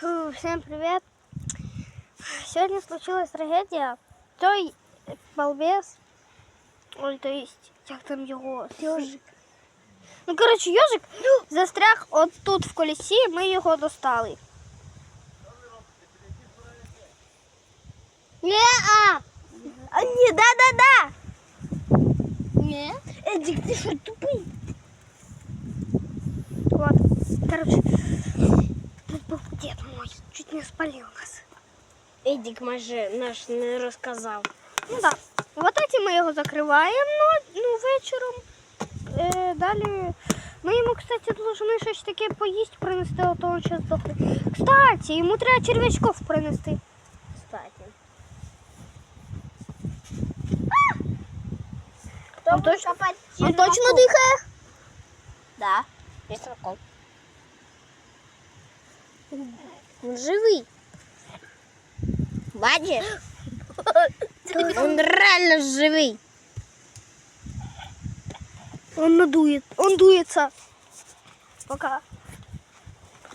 Фу, Всем привет! Сегодня случилась трагедия. Той балбес, ой, то есть, як там його? Йожик. Ну, коротше, йожик застряг от тут в колесі, ми його достали. Не, а! а ні, да-да-да! Ні. Едік, ти що тупий? Вот, короче, не спалил нас. Едік майже наш не розказав. Ну да. Вот этим ми його закриваємо ну, ну, вечором. Е, далі ми йому, кстати, должны щось таке поїсти принести, а то він зараз здохне. Кстати, йому треба червячков принести. Кстати. Он точно, он точно дихає? Да. Є сроком. Він живий. Бачиш? Він реально живий. Он надует, он дуется. Пока.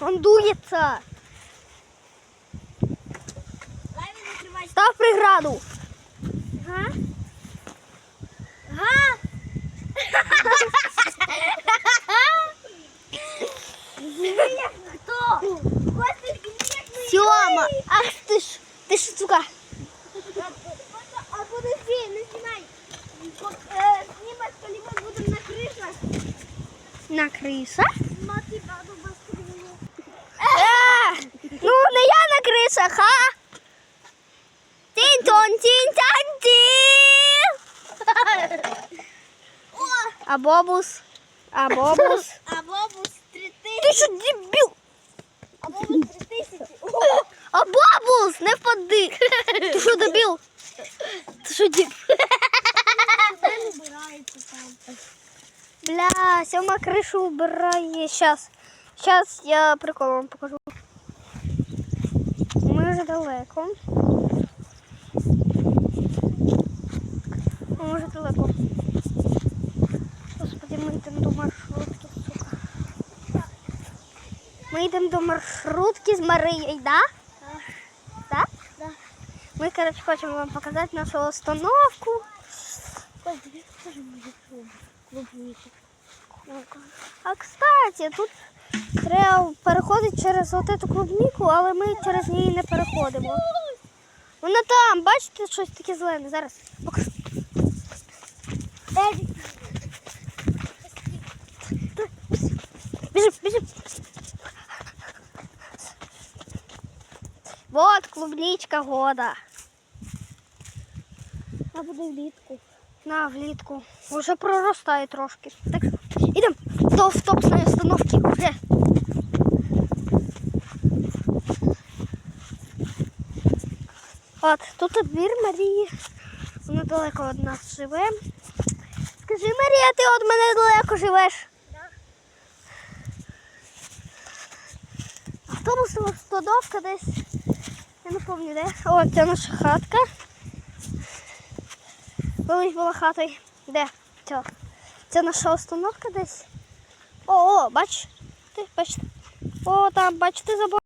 Он дуется. Став преграду. Ах ти ж, ти ж сука. А подожди, не знімай. Знімати, коли ми будемо на кришах. На крисах? Смотри, бабу баскетболу. Е, Ну, не я на крисах, а? Тінь-тон, тінь-тань-тінь. А бобус? А бобус? А 3000. Ти що, дебіл? А 3000. А бобус, не впади. Ти що, дебіл? Ти що, там. Бля, Сьома кришу убирає. Сейчас. Сейчас я прикол вам покажу. Ми вже далеко. Ми вже далеко. Господи, ми йдемо до маршрутки, сука. Ми йдемо до маршрутки з Марією? Да? Ми, короче, хочемо вам показати нашу остановку. А кстати, тут треба переходити через эту клубніку, але ми через неї не переходимо. Вона там, бачите, щось таке зелене. Зараз. Біжим, біжим. Вот клубничка года. А буде влітку. На влітку. Уже проростає трошки. Так, ідемо до автобусної остановки вже. От, тут двір Марії. Вона далеко від нас живе. Скажи, Марія, ти від мене далеко живеш? Автобусна остановка десь. Я не пам'ятаю де. О, це наша хатка. Колись була хата. Де? Це, це наша установка десь. О, о, бач. Ти бачите. О, там, бачите, забор.